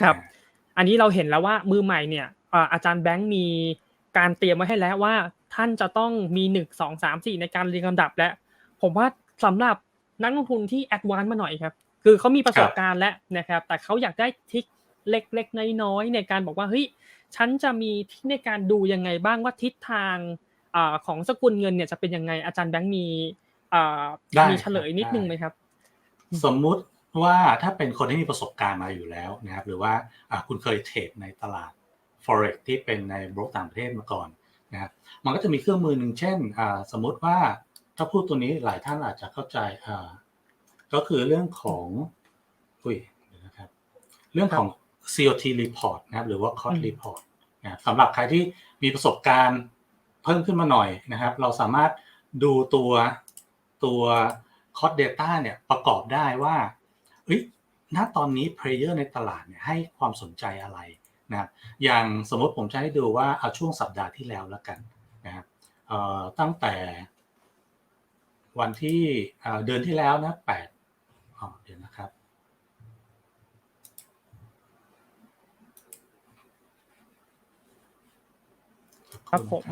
ครับ อันนี้เราเห็นแล้วว่ามือใหม่เนี่ยอ่าอาจารย์แบงค์มีการเตรียมไว้ให้แล้วว่า ท่านจะต้องมีหนึ่งสองสามสี่ในการเรียงลำดับและผมว่าสำหรับนักลงทุนที่แอดวานซ์มาหน่อยครับ คือเขามีประสบการณ์แล้วนะครับ แต่เขาอยากได้ทริคเล็กๆน้อยๆในการบอกว่าเฮ้ยฉันจะมีทริคในการดูยังไงบ้างว่าทิศทางอ่าของสกุลเงินเนี่ยจะเป็นยังไงอาจารย์แบงค์มีอ่าได้มีเฉลยนิดได้นึงไหมครับ สมมุติ ว่าถ้าเป็นคนที่มีประสบการณ์มาอยู่แล้วนะครับ หรือว่าอ่าคุณเคยเทรดในตลาด forex ที่เป็นในบล็อกต่างประเทศมาก่อนนะครับมันก็จะมีเครื่องมือหนึ่งเช่นอ่าสมมุติว่าถ้าพูดตัวนี้หลายท่านอาจจะเข้าใจอ่าก็คือเรื่องของอุ้ยเดี๋ยวนะครับเรื่องของ COT report นะครับหรือว่า cost อืม report นะครับสำหรับใครที่มีประสบการณ์เพิ่มขึ้นมาหน่อยนะครับ เราสามารถดูตัวตัว cost data เนี่ยประกอบได้ว่า เอ้ยณตอนนี้ player ในตลาดเนี่ยให้ความสนใจอะไรนะครับอย่างสมมติผมจะให้ดูว่าเอาช่วงสัปดาห์ที่แล้วแล้วกันนะครับตั้งแต่วันที่เดือนที่แล้วนะแปดเดี๋ยวนะครับ ครับผม